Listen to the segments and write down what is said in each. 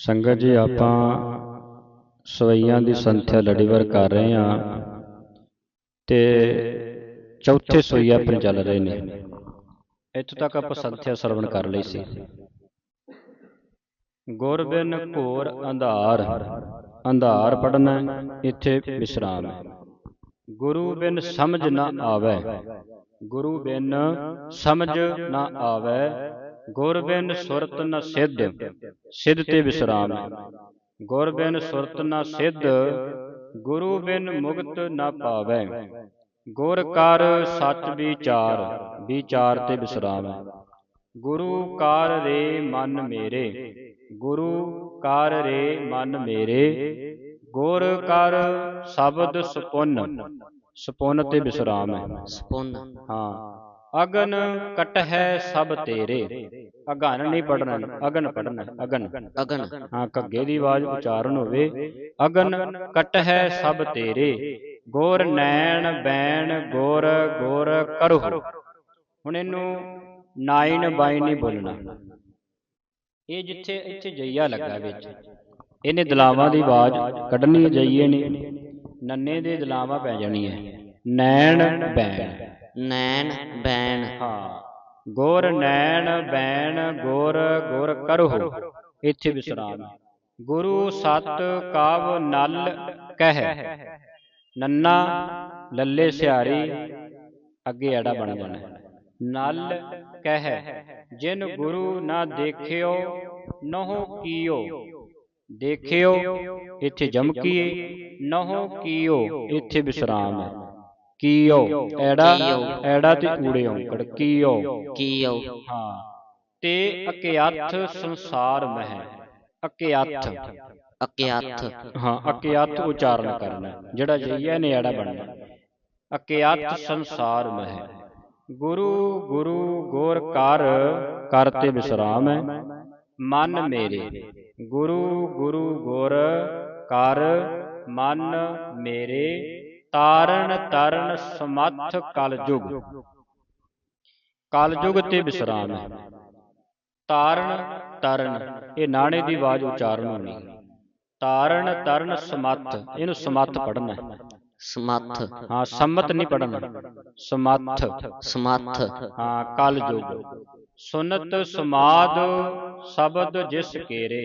ਸੰਗਤ ਜੀ, ਆਪਾਂ ਸਵਈਆਂ ਦੀ ਸੰਥਿਆ ਲੜੀਵਰ ਕਰ ਰਹੇ ਹਾਂ ਤੇ ਚੌਥੇ ਸਵਈ ਆਪਣੇ ਚੱਲ ਰਹੇ ਨੇ। ਇੱਥੋਂ ਤੱਕ ਆਪਾਂ ਸੰਥਿਆ ਸਰਵਣ ਕਰ ਲਈ ਸੀ। ਗੁਰ ਬਿਨ ਘੋਰ ਅੰਧਾਰ ਅੰਧਾਰ ਪੜਨਾ ਇੱਥੇ ਵਿਸਰਾਮ। ਹੈ ਗੁਰੂ ਬਿਨ ਸਮਝ ਨਾ ਆਵੇ, ਗੁਰੂ ਬਿਨ ਸਮਝ ਨਾ ਆਵੇ ਗੁਰ ਬਿਨ ਸੁਰਤ ਨ ਸਿੱਧ ਸਿੱਧ ਤੇ ਵਿਸਰਾਮ। ਗੁਰ ਬਿਨ ਸੁਰਤ ਨ ਸਿੱਧ ਗੁਰੂ ਬਿਨ ਮੁਕਤ ਨ ਪਾਵੇ। ਗੁਰ ਕਰ ਸੱਚ ਵਿਚਾਰ ਵਿਚਾਰ ਤੇ ਵਿਸਰਾਮ। ਗੁਰੂ ਕਾਰ ਰੇ ਮਨ ਮੇਰੇ ਗੁਰੂ ਕਾਰ ਰੇ ਮਨ ਮੇਰੇ। ਗੁਰ ਕਰ ਸ਼ਬਦ ਸੁਪੁੰਨ ਸੁਪੁੰਨ ਤੇ ਵਿਸਰਾਮ। ਹੈ ਸਪੁੰਨ। ਹਾਂ। ਅਗਨ ਕਟਹਿ ਸਭ ਤੇਰੇ। ਅਗਨ ਨਹੀਂ ਪੜਨਾ ਅਗਨ ਪੜਨਾ ਅਗਨ। ਅਗਨ। ਹਾਂ ਘੱਗੇ ਦੀ ਆਵਾਜ਼ ਉਚਾਰਨ ਹੋਵੇ। ਅਗਨ ਕਟਹਿ ਸਭ ਤੇਰੇ। ਗੋਰ ਨੈਣ ਬੈਣ ਗੋਰ ਗੋਰ ਕਰਹੁ। ਹੁਣ ਇਹਨੂੰ ਨਾਈਨ ਬਾਈ ਨਹੀਂ ਬੋਲਣਾ। ਇਹ ਜਿੱਥੇ ਇੱਥੇ ਜਈਆ ਲੱਗਾ ਵਿੱਚ। ਇਹਨੇ ਦਲਾਵਾਂ ਦੀ ਆਵਾਜ਼ ਕੱਢਣੀ ਹੈ ਜਈਏ ਨੇ ਨੰਨੇ ਦੇ ਦਲਾਵਾਂ ਪੈ ਜਾਣੀਆਂ। ਨੈਣ ਬੈਣ। ਨੈਣ ਬੈਣ। ਹਾਂ। ਗੋਰ ਨੈਣ ਬੈਣ ਗੁਰ ਗੁਰ ਕਰਹੁ। ਇੱਥੇ ਵਿਸਰਾਮ। ਗੁਰੂ ਸਤ ਕਾਵ ਨਲ ਕਹਿ। ਨੰਨਾ ਲੱਲੇ ਸਿਹਾਰੀ ਅੱਗੇ ਐੜਾ ਬਣ ਜਾਣਾ। ਨਲ ਕਹਿ। ਜਿਨ ਗੁਰੂ ਨਾ ਦੇਖਿਓ ਨਹੁ ਕੀਓ। ਦੇਖਿਓ ਇੱਥੇ ਜਮਕੀਏ ਨਹੁ ਕੀਓ ਇੱਥੇ ਵਿਸਰਾਮ। ਹੈ ਕੀਓ ਐੜਾ ਐੜਾ ਤੇ ਊੜੇ ਔਂਕੜ ਕੀਓ। ਕੀਓ ਹਾਂ। ਤੇ ਅਕਿਆਥ ਸੰਸਾਰ ਮਹਿ ਅਕਿਆਥ ਅਕਿਆਥ ਹਾਂ ਅਕਿਆਥ ਉਚਾਰਨ ਕਰਨਾ। ਜਿਹੜਾ ਜਈਆ ਨੇ ਐੜਾ ਬਣਨਾ। ਅਕਿਆਥ ਸੰਸਾਰ ਮਹਿ। ਗੁਰੂ ਗੁਰੂ ਗੋਰ ਕਰ ਕਰ ਤੇ ਵਿਸਰਾਮ ਹੈ। ਮਨ ਮੇਰੇ ਗੁਰੂ ਗੁਰੂ ਗੁਰ ਕਰ ਮਨ ਮੇਰੇ ਤਾਰਨ ਤਰਨ ਸਮੱਥ ਕਲ ਜੁਗ ਕਲ ਜੁਗ ਤੇ ਵਿਸਰਾਮ ਹੈ। ਤਾਰਨ ਤਰਨ ਇਹ ਨਾਣੇ ਦੀ ਆਵਾਜ਼ ਉਚਾਰਨ ਹੋਣੀ ਤਾਰਨ ਤਰਨ ਸਮੱਥ ਇਹਨੂੰ ਸਮੱਥ ਪੜਨਾ ਹੈ। ਸਮੱਥ। ਹਾਂ ਸੰਮਤ ਨਹੀਂ ਪੜਨਾ ਸਮੱਥ। ਸਮੱਥ। ਹਾਂ ਕਲ ਜੁਗ ਸੁਨਤ ਸਮਾਦ ਸ਼ਬਦ ਜਿਸ ਕੇਰੇ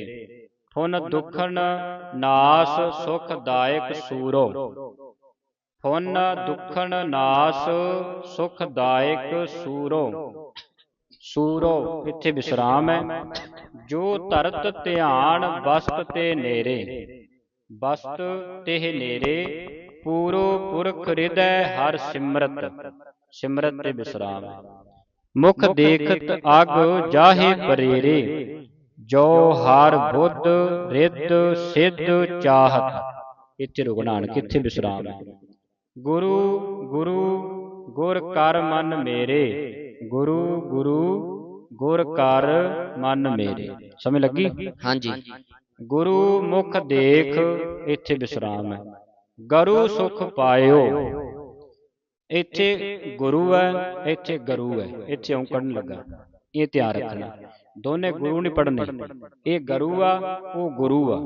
ਫੁਨ ਦੁਖਨ ਨਾਸ ਸੁਖਦਾਇਕ ਸੂਰੋ। ਫੁਨ ਦੁਖਨ ਨਾਸ, ਸੁਖਦਾਇਕ ਸੂਰੋ। ਸੂਰੋ, ਇੱਥੇ ਵਿਸਰਾਮ ਹੈ। ਜੋ ਧਰਤ ਧਿਆਨ ਬਸਤ ਤੇ ਨੇਰੇ। ਬਸਤ ਤੇ ਨੇਰੇ, ਪੂਰੋ ਪੁਰਖ ਹਿਰਦੈ ਹਰ ਸਿਮਰਤ। ਸਿਮਰਤ ਤੇ ਵਿਸਰਾਮ ਮੁਖ ਦੇਖਤ ਅਗ ਜਾਹੇ ਪਰੇਰੇ, ਜੋ ਹਰ ਬੁੱਧ, ਰਿੱਧ, ਸਿੱਧ, ਚਾਹਤ। ਇੱਥੇ ਰੁਕਣਾ ਕਿੱਥੇ ਵਿਸਰਾਮ ਹੈ। ਗੁਰੂ ਗੁਰੂ ਗੁਰ ਕਰ ਮਨ ਮੇਰੇ। ਗੁਰੂ ਗੁਰੂ ਗੁਰ ਕਰ ਮਨ ਮੇਰੇ। ਸਮਝ ਲੱਗੀ? ਹਾਂਜੀ। ਗੁਰੂ ਮੁਖ ਦੇਖ ਇੱਥੇ ਵਿਸਰਾਮ ਹੈ। ਗਰੂ ਸੁਖ ਪਾਇਓ ਇੱਥੇ ਗੁਰੂ ਹੈ ਇੱਥੇ ਗਰੂ ਹੈ। ਇੱਥੇ ਨਹੀਂ ਲੱਗਾ। ਇਹ ਧਿਆਨ ਰੱਖਣਾ। ਦੋਨੇ ਗੁਰੂ ਨਹੀਂ ਪੜਨੇ ਇਹ ਗਰੂ ਆ ਉਹ ਗੁਰੂ ਆ।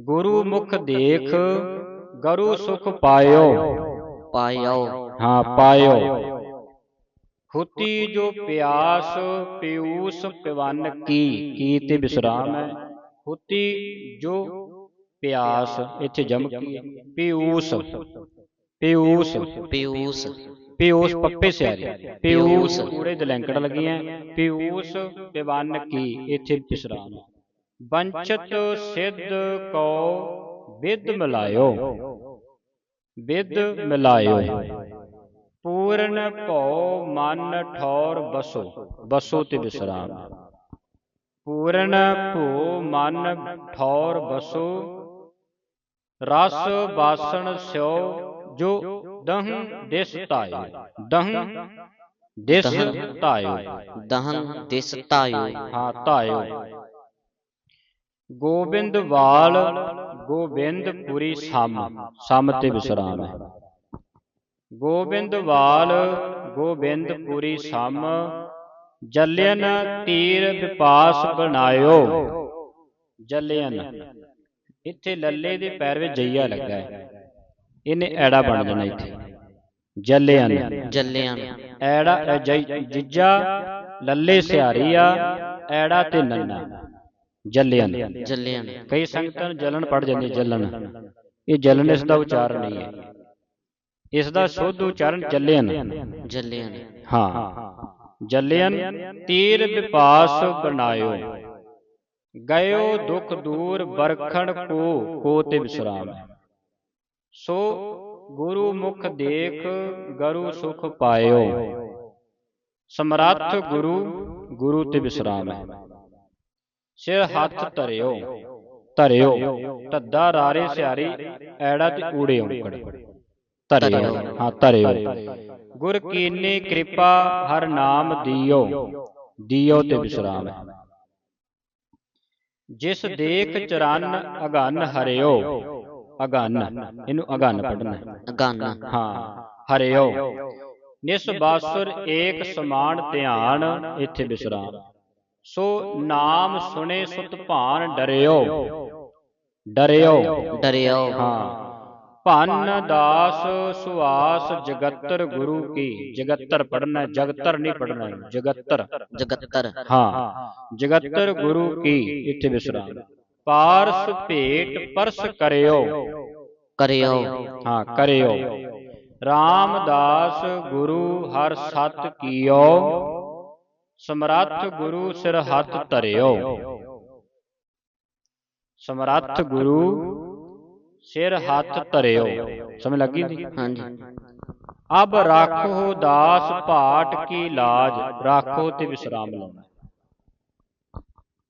ਗੁਰੂ ਮੁਖ ਦੇਖ ਗਰੂ ਸੁਖ ਪਾਇਓ ਪਾਇਓ ਹਾਂ ਪਾਇਓ ਹੁਤੀ ਜੋ ਪਿਆਸ ਪਿਊਸ ਪਿਵਨ ਕੀ ਕੀ ਤੇ ਵਿਸਰਾਮ ਹੈ ਹੁਤੀ ਜੋ ਪਿਆਸ ਇੱਥੇ ਜਮਕੀ ਹੈ ਪਿਊਸ ਪਿਊਸ ਪਿਊਸ ਪਿਊਸ ਪੱਪੇ ਸਿਆਰੇ ਪਿਊਸ ਪੂਰੇ ਦਲੈਂਕੜ ਲੱਗੀਆਂ ਪਿਊਸ ਪਿਵਨ ਕੀ ਇੱਥੇ ਵਿਸਰਾਮ ਹੈ ਬੰਚਤ ਸਿੱਧ ਕੋ ਵਿਦ ਮਿਲਾਇਓ। ਵਿਦ ਮਿਲਾਇਓ। ਪੂਰਨ ਭਉ ਮਨ ਠੌਰ ਬਸੋ। ਬਸੋ ਤੇ ਵਿਸਰਾਮ। ਪੂਰਨ ਭਉ ਮਨ ਠੌਰ ਬਸੋ। ਰਸ ਬਾਸਣ ਸਿਓ ਜੋ ਦਹ ਦਿਸ ਧਾਇਓ ਦਹ ਦਿਸ ਧਾਇਓ ਦਹਨ ਦਿਸ ਤਾਇਓ। ਹਾਂ ਧਾਇਓ ਗੋਬਿੰਦ ਵਾਲ ਗੋਬਿੰਦਪੁਰੀ ਸਮ ਸਮ ਤੇ ਵਿਸਰਾਮ ਹੈ। ਗੋਬਿੰਦ ਵਾਲ ਗੋਬਿੰਦਪੁਰੀ ਸਮ ਜਲਿਆਨ ਤੀਰ ਵਿਪਾਸ ਬਣਾਇਓ। ਜਲਿਆਨ ਇੱਥੇ ਲੱਲੇ ਦੇ ਪੈਰ ਵਿੱਚ ਜਈਆ ਲੱਗਾ ਹੈ। ਇਹਨੇ ਐੜਾ ਬਣ ਜਾਣਾ ਇੱਥੇ। ਜਲਿਆਨ ਜਲਿਆਨ ਐੜਾ ਅ, ਜਈ ਜਿੱਜਾ ਲੱਲੇ ਸਿਹਾਰੀ ਆ ਐੜਾ ਤੇ ਨੰਨਾ ਜਲਿਆਨ ਜਲਿਆਨ ਕਈ ਸੰਗਤਾਂ ਨੂੰ ਜਲਨ ਪੜ ਜਾਂਦੀ ਹੈ, ਜਲਨ ਇਹ ਜਲਨ ਇਸ ਦਾ ਉਚਾਰਨ ਨਹੀਂ ਹੈ। ਇਸ ਦਾ ਸ਼ੁੱਧ ਉਚਾਰਨ ਜਲਿਆਨ ਜਲਿਆਨ ਹਾਂ। ਜਲਿਆਨ ਤੀਰ ਵਿਪਾਸ ਬਣਾਇਓ। ਗਇਓ ਦੁਖ ਦੂਰ ਬਰਖਣ ਕੋ ਕੋ ਤੇ ਵਿਸਰਾਮ ਸੋ ਗੁਰੂ ਮੁਖ ਦੇਖ ਗਰੂ ਸੁਖ ਪਾਇਓ। ਸਮਰੱਥ ਗੁਰੂ ਗੁਰੂ ਤੇ ਵਿਸਰਾਮ ਹੈ ਸਿਰ ਹੱਥ ਧਰਿਓ ਧਰਿਓ ਧੱਦਾ ਰਾਰੇ ਸਿਆਰੀ ਐੜਾ ਤੇ ਊੜੇ ਔਂਕੜ। ਧਰਿਓ ਹਾਂ ਧਰਿਓ ਗੁਰ ਕੀਨੇ ਕਿਰਪਾ ਹਰ ਨਾਮ ਦਿਓ। ਦਿਓ। ਤੇ ਵਿਸਰਾਮ ਹੈ। ਜਿਸ ਦੇਖ ਚਰਨ ਅਗਨ ਹਰਿਓ। ਅਗਨ ਇਹਨੂੰ ਅਗਨ ਪੜਨਾ ਗਨ ਹਾਂ। ਹਰਿਓ। ਨਿਸ ਬਾਸੁਰ ਏਕ ਸਮਾਨ ਧਿਆਨ ਇੱਥੇ ਵਿਸਰਾਮ। ਸੋ ਨਾਮ ਸੁਣੇ ਸੁਤ ਭਾਨ ਡਰਿਓ। ਡਰਿਓ। ਡਰਿਓ। ਹਾਂ। ਭੰਨ ਦਾਸ ਸੁਆਸ ਜਗਤਰ ਗੁਰੂ ਕੀ। ਜਗਤਰ ਪੜਨਾ ਜਗਤਰ ਨਹੀਂ ਪੜਨਾ ਜਗਤਰ। ਜਗਤਰ। ਹਾਂ। ਜਗਤਰ ਗੁਰੂ ਕੀ। ਇੱਥੇ ਵਿਸਰਾਮ। ਪਾਰਸ ਭੇਟ ਪਰਸ ਕਰਿਓ। ਕਰਿਓ। ਹਾਂ ਕਰਿਓ। ਰਾਮਦਾਸ ਗੁਰੂ ਹਰ ਸਤ ਕੀਓ। ਸਮਰੱਥ ਗੁਰੂ ਸਿਰ ਹੱਥ ਧਰਿਓ। ਸਮਰੱਥ ਗੁਰੂ ਸਿਰ ਹੱਥ ਧਰਿਓ। ਸਮਝ ਲੱਗੀ ਜੀ? ਹਾਂਜੀ। ਅਬ ਰਾਖੋ ਦਾਸ ਭਾਟ ਕੀ ਲਾਜ, ਰਾਖੋ ਤੇ ਵਿਸਰਾਮ ਲਾਉਣਾ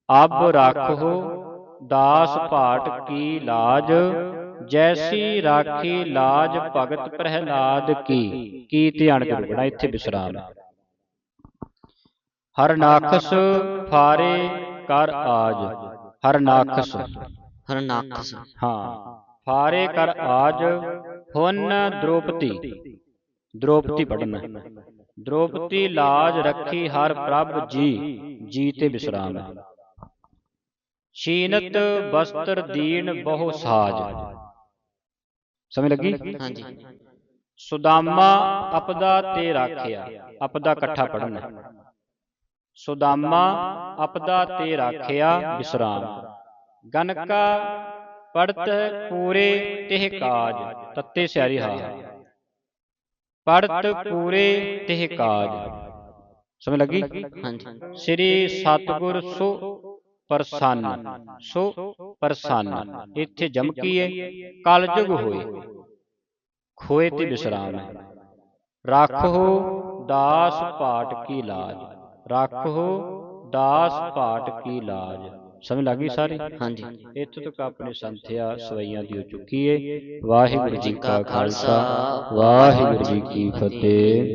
ਅਬ ਰਾਖੋ ਦਾਸ ਭਾਟ ਕੀ ਲਾਜ, ਜੈਸੀ ਰਾਖੀ ਲਾਜ ਭਗਤ ਪ੍ਰਹਿਲਾਦ ਕੀ। ਕੀ ਧਿਆਨ ਕਰੋ ਇੱਥੇ ਵਿਸਰਾਮ। ਹੈ ਹਰ ਨਾਖਸ ਫਾਰੇ ਕਰ ਆਜ। ਹਰ ਨਾਖਸ ਹਰਨਾਕਸ ਹਾਂ। ਫਾਰੇ ਕਰ ਆਜ ਹੁਨ ਦ੍ਰੋਪਤੀ ਦ੍ਰੋਪਤੀ ਪੜਨਾ ਦ੍ਰੋਪਤੀ ਲਾਜ ਰੱਖੀ ਹਰ ਪ੍ਰਭ ਜੀ ਜੀ ਤੇ ਵਿਸਰਾਮ। ਹੈ ਸ਼ੀਨਤ ਬਸਤਰ ਦੀਨ ਬਹੁ ਸਾਜ। ਸਮਝ ਲੱਗੀ? ਹਾਂਜੀ। ਸੁਦਾਮਾ ਅਪਦਾ ਤੇ ਰਾਖਿਆ ਅਪਦਾ ਇਕੱਠਾ ਪੜਨਾ ਸੁਦਾਮਾ ਅਪਦਾ ਤੇ ਰਾਖਿਆ ਵਿਸਰਾਮ। ਗਨਕਾ ਪੜਤ ਪੂਰੇ ਤਿਹ ਕਾਜ ਤੱਤੇ ਸਿਆਰੀ ਹਾ ਪੜਤ ਪੂਰੇ ਤਿਹ ਕਾਜ। ਸਮਝ ਲੱਗੀ? ਹਾਂਜੀ ਸ੍ਰੀ ਸਤਗੁਰ ਸੋ ਪ੍ਰਸੰਨ। ਸੋ ਪ੍ਰਸੰਨ। ਇੱਥੇ ਜਮਕੀ ਹੈ ਕਲਯੁਗ ਹੋਏ। ਖੋਏ ਤੇ ਵਿਸਰਾਮ। ਹੈ ਰੱਖੋ ਦਾਸ ਪਾਟ ਕੀ ਲਾਜ। ਰੱਖੋ ਦਾਸ ਪਾਟ ਕੀ ਲਾਜ। ਸਮਝ ਲੱਗੀ ਸਾਰੀ? ਹਾਂਜੀ। ਇੱਥੋਂ ਤੱਕ ਆਪਣੀ ਸੰਥਿਆ ਸਵਈਆਂ ਦੀ ਹੋ ਚੁੱਕੀ ਹੈ ਵਾਹਿਗੁਰੂ ਜੀ ਕਾ ਖਾਲਸਾ ਵਾਹਿਗੁਰੂ ਜੀ ਕੀ ਫਤਿਹ।